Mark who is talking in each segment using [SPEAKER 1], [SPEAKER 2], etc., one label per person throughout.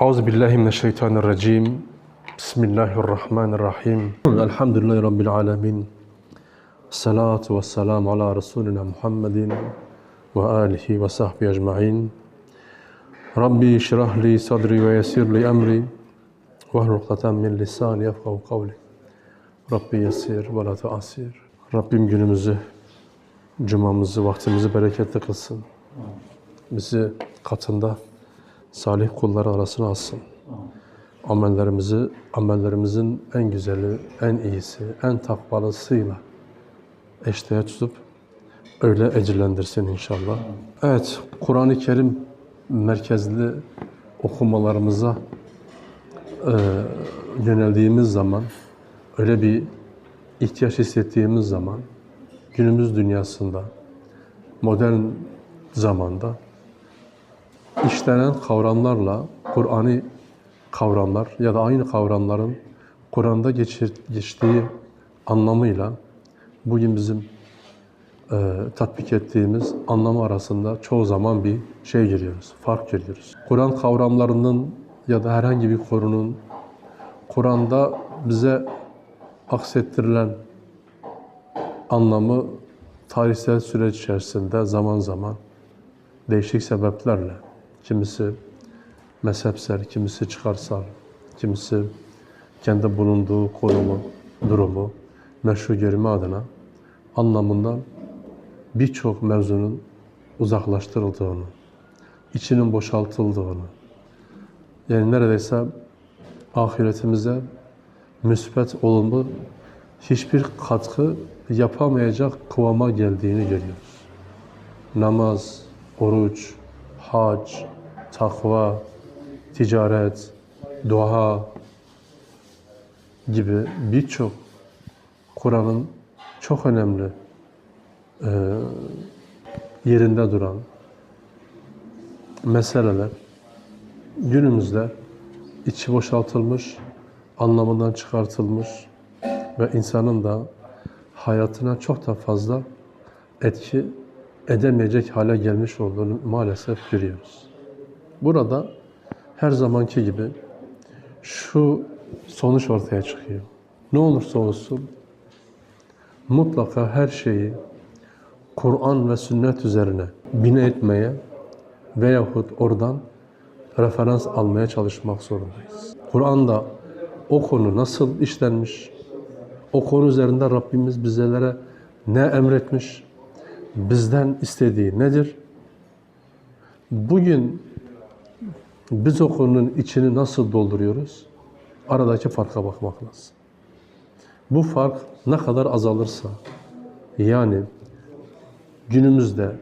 [SPEAKER 1] Euzu billahi mineşşeytanirracim. Bismillahirrahmanirrahim. Elhamdülillahi rabbil alamin. Salatu vesselam ala Resulina Muhammedin ve alihi ve sahbihi ecmaîn. Rabbi şrah li sadri ve yessir li emri ve hlukdeten min lisani yefkahu kavli. Rabbi yessir ve la tuassir. Rabbim günümüzü, cumamızı, vaktimizi bereketli kılsın. Bizi katında salih kulları arasına alsın. Amellerimizi, amellerimizin en güzeli, en iyisi, en takvalısıyla eşdeğer tutup öyle ecirlendirsin inşallah. Evet, Kur'an-ı Kerim merkezli okumalarımıza e, yöneldiğimiz zaman, öyle bir ihtiyaç hissettiğimiz zaman, günümüz dünyasında, modern zamanda işlenen kavramlarla Kur'an'ı kavramlar ya da aynı kavramların Kur'an'da geçtiği anlamıyla bugün bizim e, tatbik ettiğimiz anlamı arasında çoğu zaman bir şey görüyoruz, fark görüyoruz. Kur'an kavramlarının ya da herhangi bir konunun Kur'an'da bize aksettirilen anlamı tarihsel süreç içerisinde zaman zaman değişik sebeplerle kimisi mezhepsel, kimisi çıkarsal, kimisi kendi bulunduğu konumu, durumu meşru görme adına anlamından birçok mevzunun uzaklaştırıldığını, içinin boşaltıldığını, yani neredeyse ahiretimize müsbet, olumlu hiçbir katkı yapamayacak kıvama geldiğini görüyoruz. Namaz, oruç, hac, takva, ticaret, dua gibi birçok Kur'an'ın çok önemli e, yerinde duran meseleler günümüzde içi boşaltılmış, anlamından çıkartılmış ve insanın da hayatına çok da fazla etki edemeyecek hale gelmiş olduğunu maalesef görüyoruz. Burada her zamanki gibi şu sonuç ortaya çıkıyor. Ne olursa olsun mutlaka her şeyi Kur'an ve sünnet üzerine bine etmeye veyahut oradan referans almaya çalışmak zorundayız. Kur'an'da o konu nasıl işlenmiş, o konu üzerinde Rabbimiz bizlere ne emretmiş, bizden istediği nedir? Bugün biz o konunun içini nasıl dolduruyoruz? Aradaki farka bakmak lazım. Bu fark ne kadar azalırsa, yani günümüzde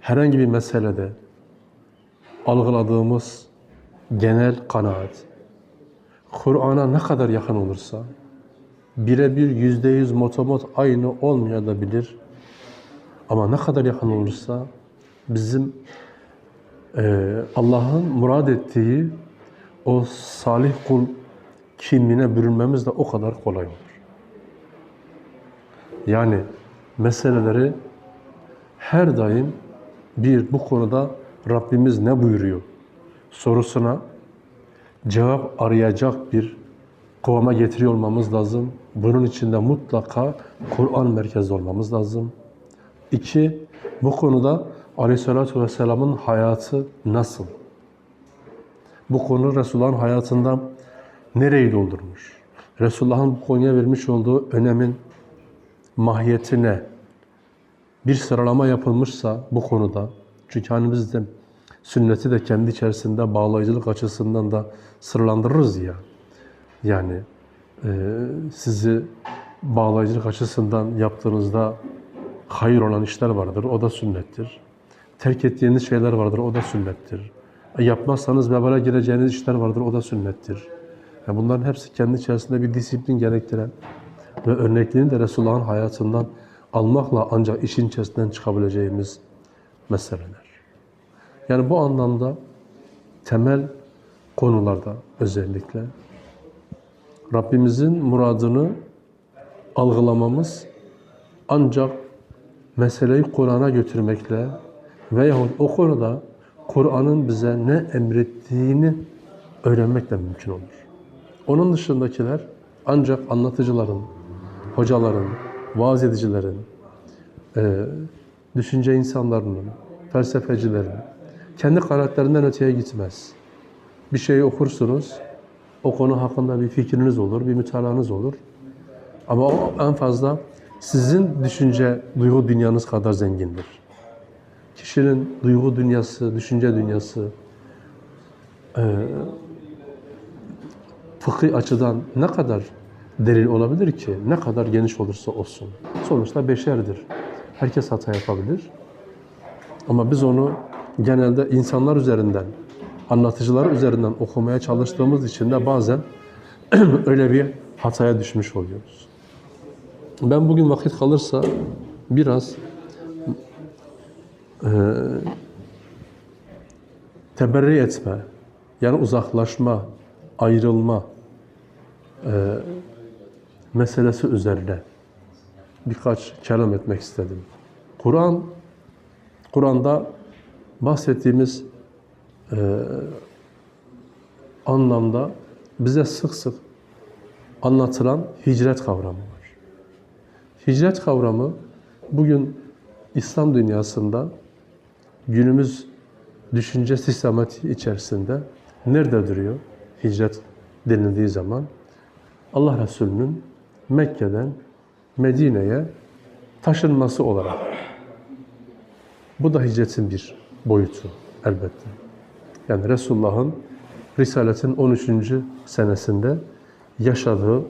[SPEAKER 1] herhangi bir meselede algıladığımız genel kanaat, Kur'an'a ne kadar yakın olursa, birebir yüzde yüz motomot aynı olmayabilir. Ama ne kadar yakın olursa bizim Allah'ın murad ettiği o salih kul kimliğine bürünmemiz de o kadar kolay olur. Yani meseleleri her daim bir bu konuda Rabbimiz ne buyuruyor sorusuna cevap arayacak bir kıvama getiriyor olmamız lazım. Bunun için de mutlaka Kur'an merkezli olmamız lazım. İki, bu konuda Aleyhisselatü Vesselam'ın hayatı nasıl? Bu konu Resulullah'ın hayatında nereyi doldurmuş? Resulullah'ın bu konuya vermiş olduğu önemin mahiyeti ne? Bir sıralama yapılmışsa bu konuda, çünkü hani biz de sünneti de kendi içerisinde bağlayıcılık açısından da sırlandırırız ya. Yani e, sizi bağlayıcılık açısından yaptığınızda hayır olan işler vardır, o da sünnettir. Terk ettiğiniz şeyler vardır, o da sünnettir. E, yapmazsanız vebale gireceğiniz işler vardır, o da sünnettir. Yani bunların hepsi kendi içerisinde bir disiplin gerektiren ve örnekliğini de Resulullah'ın hayatından almakla ancak işin içerisinden çıkabileceğimiz meseleler. Yani bu anlamda temel konularda özellikle Rabbimizin muradını algılamamız ancak meseleyi Kur'an'a götürmekle veyahut o konuda Kur'an'ın bize ne emrettiğini öğrenmekle mümkün olur. Onun dışındakiler ancak anlatıcıların, hocaların, vaaz edicilerin, e, düşünce insanlarının, felsefecilerin kendi karakterinden öteye gitmez. Bir şeyi okursunuz, o konu hakkında bir fikriniz olur, bir mütalanız olur. Ama o en fazla sizin düşünce, duygu dünyanız kadar zengindir. Kişinin duygu dünyası, düşünce dünyası e, fıkhi açıdan ne kadar derin olabilir ki, ne kadar geniş olursa olsun. Sonuçta beşerdir. Herkes hata yapabilir. Ama biz onu genelde insanlar üzerinden, anlatıcılar üzerinden okumaya çalıştığımız için de bazen öyle bir hataya düşmüş oluyoruz. Ben bugün vakit kalırsa biraz e, teberri etme, yani uzaklaşma, ayrılma e, meselesi üzerine birkaç kelam etmek istedim. Kur'an, Kur'an'da bahsettiğimiz e, anlamda bize sık sık anlatılan hicret kavramı var. Hicret kavramı bugün İslam dünyasında günümüz düşünce sistematiği içerisinde nerede duruyor? Hicret denildiği zaman Allah Resulü'nün Mekke'den Medine'ye taşınması olarak. Bu da hicretin bir boyutu elbette. Yani Resulullah'ın Risaletin 13. senesinde yaşadığı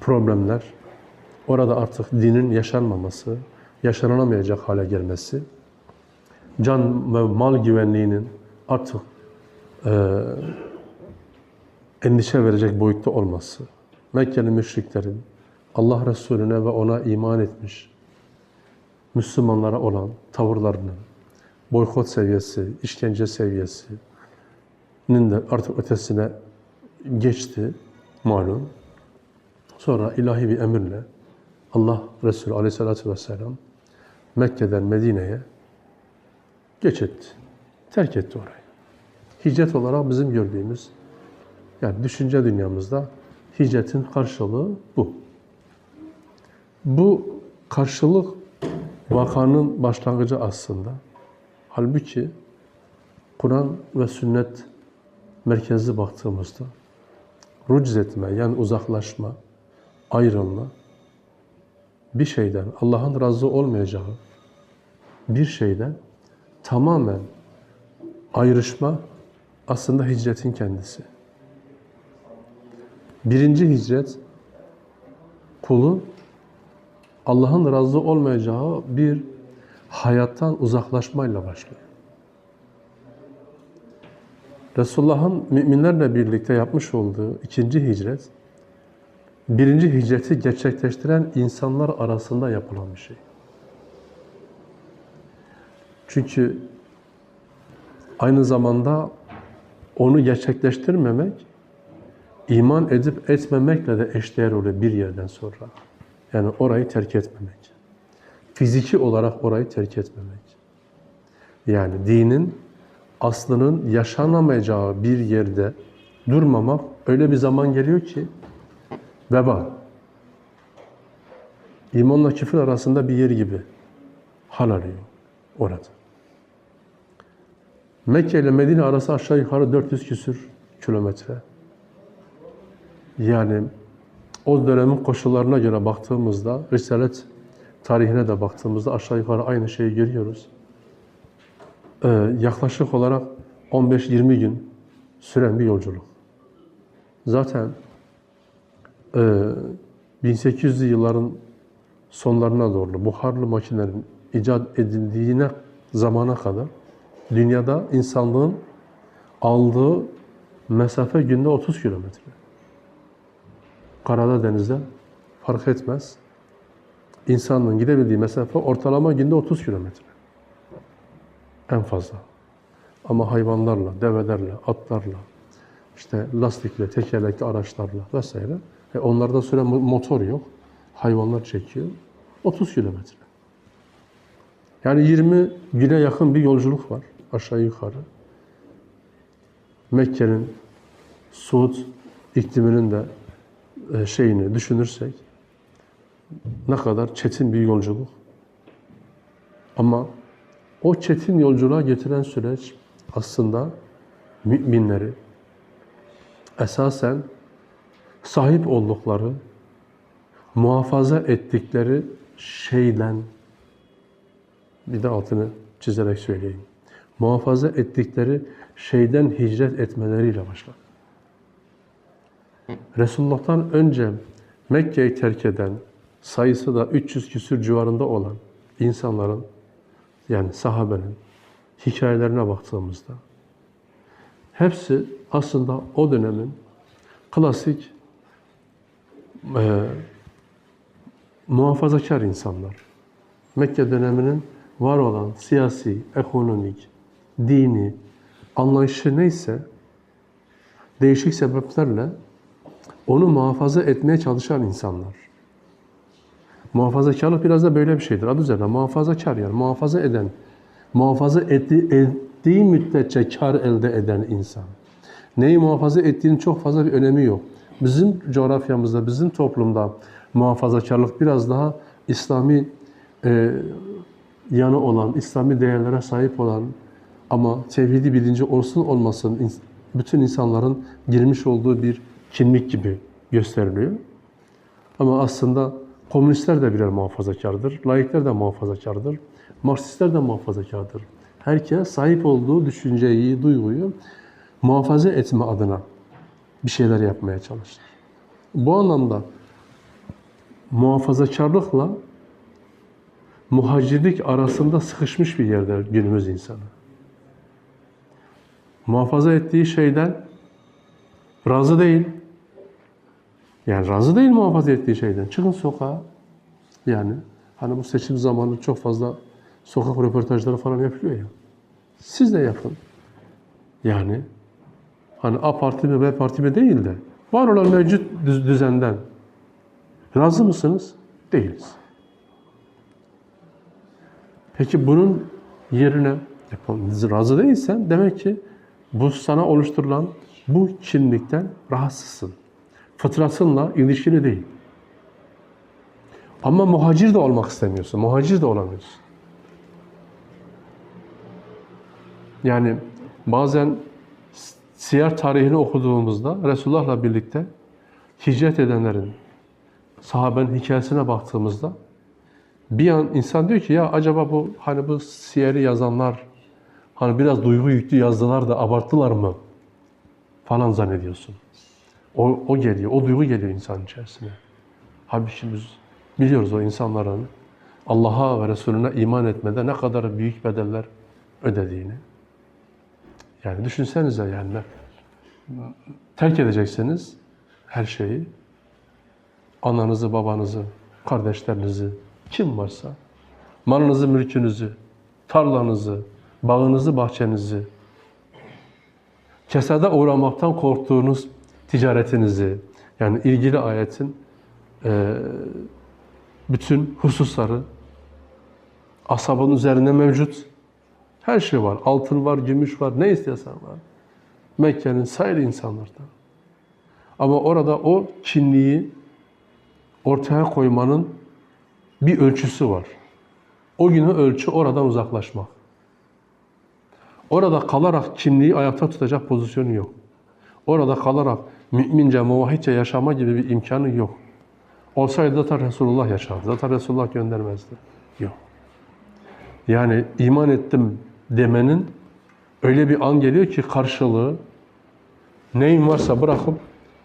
[SPEAKER 1] problemler, orada artık dinin yaşanmaması, yaşanamayacak hale gelmesi, can ve mal güvenliğinin artık e, endişe verecek boyutta olması, Mekkeli müşriklerin Allah Resulüne ve ona iman etmiş Müslümanlara olan tavırlarının boykot seviyesi, işkence seviyesinin de artık ötesine geçti malum. Sonra ilahi bir emirle Allah Resulü Aleyhisselatü Vesselam Mekke'den Medine'ye geç etti. Terk etti orayı. Hicret olarak bizim gördüğümüz yani düşünce dünyamızda hicretin karşılığı bu. Bu karşılık vakanın başlangıcı aslında. Halbuki Kur'an ve sünnet merkezli baktığımızda rucz etme yani uzaklaşma, ayrılma bir şeyden Allah'ın razı olmayacağı bir şeyden tamamen ayrışma aslında hicretin kendisi. Birinci hicret kulun Allah'ın razı olmayacağı bir hayattan uzaklaşmayla başlıyor. Resulullah'ın müminlerle birlikte yapmış olduğu ikinci hicret, birinci hicreti gerçekleştiren insanlar arasında yapılan bir şey. Çünkü aynı zamanda onu gerçekleştirmemek, iman edip etmemekle de eşdeğer oluyor bir yerden sonra. Yani orayı terk etmemek. Fiziki olarak orayı terk etmemek. Yani dinin aslının yaşanamayacağı bir yerde durmamak öyle bir zaman geliyor ki veba. İmanla küfür arasında bir yer gibi hal alıyor orada. Mekke ile Medine arası aşağı yukarı 400 küsür kilometre. Yani o dönemin koşullarına göre baktığımızda, Risalet tarihine de baktığımızda aşağı yukarı aynı şeyi görüyoruz. Ee, yaklaşık olarak 15-20 gün süren bir yolculuk. Zaten e, 1800'lü yılların sonlarına doğru buharlı makinelerin icat edildiğine zamana kadar dünyada insanlığın aldığı mesafe günde 30 kilometre. Karada, denizde fark etmez. İnsanlığın gidebildiği mesafe ortalama günde 30 kilometre. En fazla. Ama hayvanlarla, develerle, atlarla, işte lastikle, tekerlekli araçlarla vesaire. E onlarda süren motor yok. Hayvanlar çekiyor. 30 kilometre. Yani 20 güne yakın bir yolculuk var. Aşağı yukarı Mekke'nin Suud ikliminin de e, şeyini düşünürsek ne kadar çetin bir yolculuk. Ama o çetin yolculuğa getiren süreç aslında müminleri esasen sahip oldukları, muhafaza ettikleri şeyden bir de altını çizerek söyleyeyim. Muhafaza ettikleri şeyden hicret etmeleriyle başlar. Resulullah'tan önce Mekke'yi terk eden, sayısı da 300 küsür civarında olan insanların, yani sahabenin hikayelerine baktığımızda, hepsi aslında o dönemin klasik e, muhafazakar insanlar. Mekke döneminin var olan siyasi, ekonomik, dini anlayışı neyse değişik sebeplerle onu muhafaza etmeye çalışan insanlar. Muhafazakarlık biraz da böyle bir şeydir. Adı üzerine muhafazakar yani muhafaza eden, muhafaza etti, ettiği müddetçe kar elde eden insan. Neyi muhafaza ettiğinin çok fazla bir önemi yok. Bizim coğrafyamızda, bizim toplumda muhafazakarlık biraz daha İslami e, yanı olan, İslami değerlere sahip olan ama tevhidi bilinci olsun olmasın bütün insanların girmiş olduğu bir kimlik gibi gösteriliyor. Ama aslında komünistler de birer muhafazakardır, laikler de muhafazakardır, Marksistler de muhafazakardır. Herkes sahip olduğu düşünceyi, duyguyu muhafaza etme adına bir şeyler yapmaya çalışır. Bu anlamda muhafazakarlıkla muhacirlik arasında sıkışmış bir yerde günümüz insanı. Muhafaza ettiği şeyden razı değil. Yani razı değil muhafaza ettiği şeyden. Çıkın sokağa. Yani hani bu seçim zamanı çok fazla sokak röportajları falan yapılıyor ya. Siz de yapın. Yani hani A parti mi B parti mi değil de var olan mevcut düz- düzenden razı mısınız? Değiliz. Peki bunun yerine yapalım. razı değilsen demek ki bu sana oluşturulan bu kimlikten rahatsızsın. Fıtratınla ilişkili değil. Ama muhacir de olmak istemiyorsun. Muhacir de olamıyorsun. Yani bazen siyer tarihini okuduğumuzda Resulullah'la birlikte hicret edenlerin, sahabenin hikayesine baktığımızda bir an insan diyor ki ya acaba bu hani bu siyeri yazanlar hani biraz duygu yüklü yazdılar da abarttılar mı falan zannediyorsun. O, o geliyor, o duygu geliyor insanın içerisine. Halbuki biz biliyoruz o insanların Allah'a ve Resulüne iman etmede ne kadar büyük bedeller ödediğini. Yani düşünsenize yani terk edeceksiniz her şeyi. Ananızı, babanızı, kardeşlerinizi, kim varsa, malınızı, mülkünüzü, tarlanızı, bağınızı, bahçenizi, kesada uğramaktan korktuğunuz ticaretinizi, yani ilgili ayetin e, bütün hususları asabın üzerinde mevcut. Her şey var. Altın var, gümüş var, ne istiyorsan var. Mekke'nin sayılı insanlardan. Ama orada o kimliği ortaya koymanın bir ölçüsü var. O günü ölçü oradan uzaklaşmak. Orada kalarak kimliği ayakta tutacak pozisyonu yok. Orada kalarak mümince, muvahhidce yaşama gibi bir imkanı yok. Olsaydı zaten Resulullah yaşardı. Zaten Resulullah göndermezdi. Yok. Yani iman ettim demenin öyle bir an geliyor ki karşılığı neyin varsa bırakıp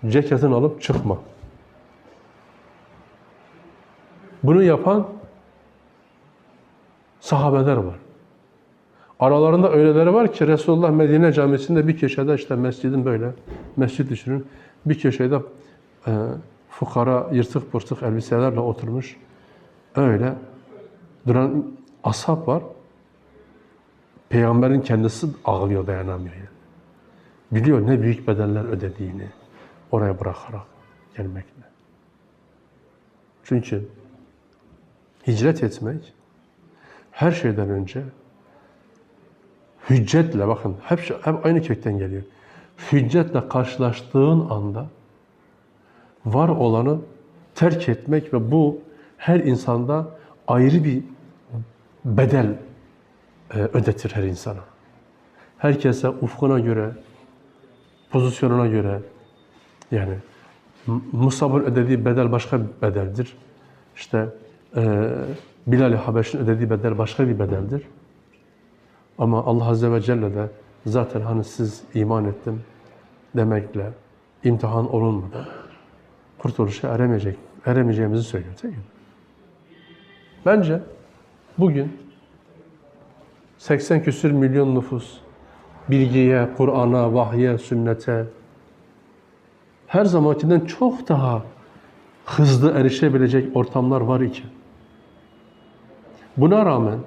[SPEAKER 1] ceketini alıp çıkma. Bunu yapan sahabeler var. Aralarında öyleleri var ki Resulullah Medine camisinde bir köşede işte mescidin böyle, mescid düşünün, bir köşede e, fukara yırtık pırtık elbiselerle oturmuş. Öyle duran ashab var. Peygamberin kendisi ağlıyor, dayanamıyor. Yani. Biliyor ne büyük bedeller ödediğini oraya bırakarak gelmekle. Çünkü hicret etmek her şeyden önce hüccetle bakın hep, hep aynı kökten geliyor. Hüccetle karşılaştığın anda var olanı terk etmek ve bu her insanda ayrı bir bedel e, ödetir her insana. Herkese ufkuna göre, pozisyonuna göre yani Musab'ın ödediği bedel başka bir bedeldir. İşte e, Bilal-i Habeş'in ödediği bedel başka bir bedeldir. Ama Allah Azze ve Celle de zaten hani siz iman ettim demekle imtihan olunmadan kurtuluşa eremeyecek, eremeyeceğimizi söylüyor değil mi? Bence bugün 80 küsür milyon nüfus bilgiye, Kur'an'a, vahye, sünnete her zamankinden çok daha hızlı erişebilecek ortamlar var iken buna rağmen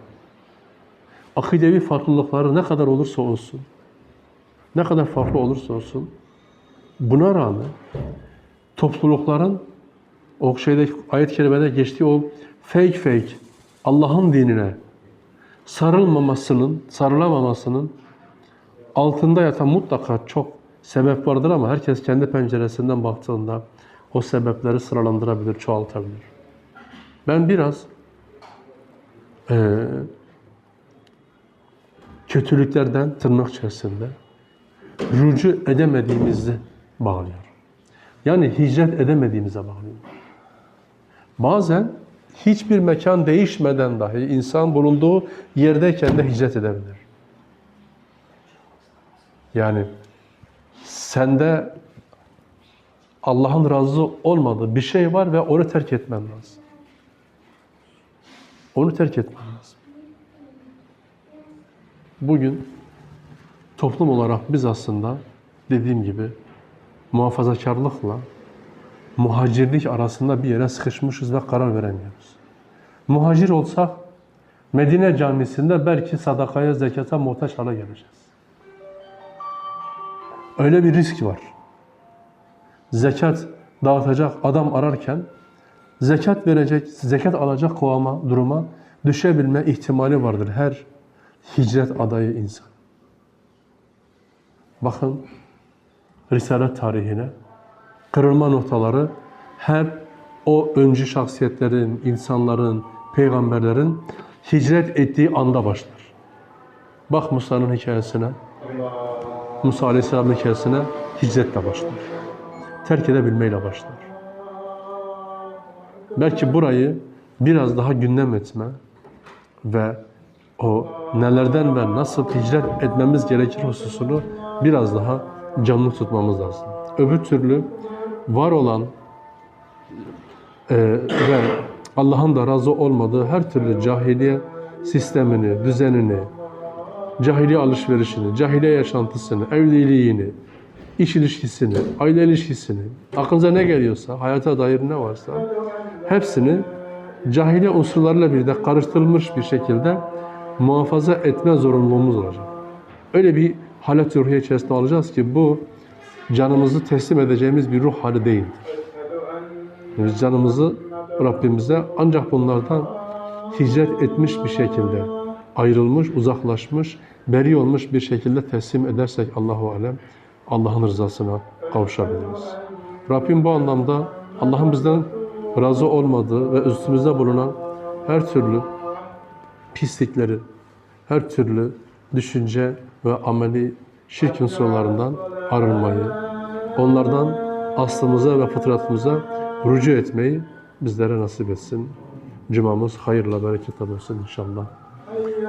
[SPEAKER 1] akidevi farklılıkları ne kadar olursa olsun ne kadar farklı olursa olsun buna rağmen toplulukların o şeyde ayet-i kerimede geçtiği o fake fake Allah'ın dinine sarılmamasının, sarılamamasının altında yatan mutlaka çok sebep vardır ama herkes kendi penceresinden baktığında o sebepleri sıralandırabilir, çoğaltabilir. Ben biraz eee, kötülüklerden tırnak içerisinde rücu edemediğimizi bağlıyorum. Yani hicret edemediğimize bağlıyorum. Bazen hiçbir mekan değişmeden dahi insan bulunduğu yerdeyken de hicret edebilir. Yani sende Allah'ın razı olmadığı bir şey var ve onu terk etmen lazım. Onu terk etmen lazım. Bugün toplum olarak biz aslında dediğim gibi muhafazakarlıkla muhacirlik arasında bir yere sıkışmışız ve karar veremiyoruz. Muhacir olsak Medine camisinde belki sadakaya, zekata muhtaç hale geleceğiz. Öyle bir risk var. Zekat dağıtacak adam ararken zekat verecek, zekat alacak kovama, duruma düşebilme ihtimali vardır her hicret adayı insan. Bakın Risalet tarihine kırılma noktaları hep o öncü şahsiyetlerin, insanların, peygamberlerin hicret ettiği anda başlar. Bak Musa'nın hikayesine, Musa Aleyhisselam'ın hikayesine hicretle başlar. Terk edebilmeyle başlar. Belki burayı biraz daha gündem etme ve o nelerden ve nasıl hicret etmemiz gerekir hususunu biraz daha canlı tutmamız lazım. Öbür türlü var olan e, ve Allah'ın da razı olmadığı her türlü cahiliye sistemini, düzenini, cahiliye alışverişini, cahiliye yaşantısını, evliliğini, iş ilişkisini, aile ilişkisini, aklınıza ne geliyorsa, hayata dair ne varsa hepsini cahiliye unsurlarıyla bir de karıştırılmış bir şekilde muhafaza etme zorunluluğumuz olacak. Öyle bir halet ruhiye içerisinde olacağız ki bu canımızı teslim edeceğimiz bir ruh hali değildir. Biz canımızı Rabbimize ancak bunlardan hicret etmiş bir şekilde, ayrılmış, uzaklaşmış, beri olmuş bir şekilde teslim edersek Allahu alem Allah'ın rızasına kavuşabiliriz. Rabbim bu anlamda Allah'ın bizden razı olmadığı ve üstümüzde bulunan her türlü pislikleri, her türlü düşünce ve ameli şirk unsurlarından arınmayı, onlardan aslımıza ve fıtratımıza rücu etmeyi bizlere nasip etsin. Cumamız hayırla, bereketle olsun inşallah.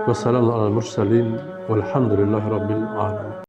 [SPEAKER 1] Ve selamun alel murselin velhamdülillahi rabbil alemin.